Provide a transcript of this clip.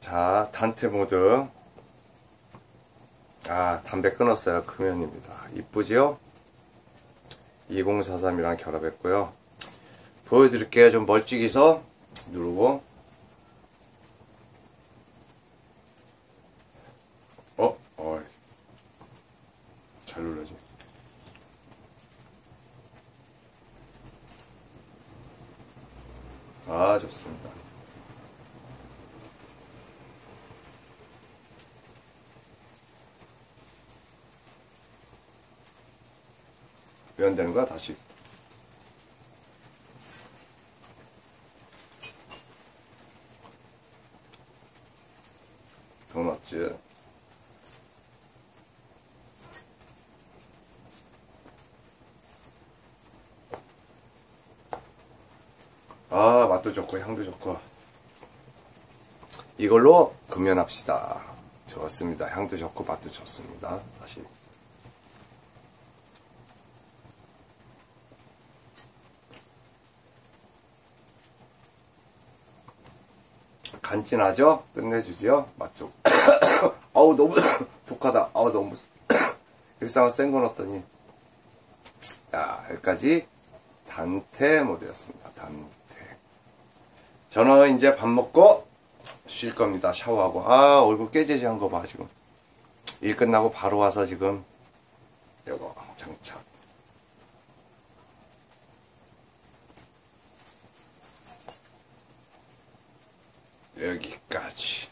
자, 단테 모드. 아, 담배 끊었어요. 금연입니다. 이쁘지요? 2043이랑 결합했고요. 보여드릴게요. 좀 멀찍이서 누르고. 어? 어. 잘 눌러지. 아, 좋습니다. 왜안 되는 거야, 다시? 도넛츠. 아, 맛도 좋고, 향도 좋고. 이걸로 금연합시다. 좋습니다. 향도 좋고, 맛도 좋습니다. 다시. 간진하죠? 끝내주지요? 맛쪽. 아우, 너무 독하다. 아우, 너무. 일상은 센건 없더니. 자, 여기까지 단테 모드였습니다. 단테. 저는 이제 밥 먹고 쉴 겁니다. 샤워하고. 아, 얼굴 깨지지 한거 봐, 지금. 일 끝나고 바로 와서 지금, 요거, 장착. 여기까지.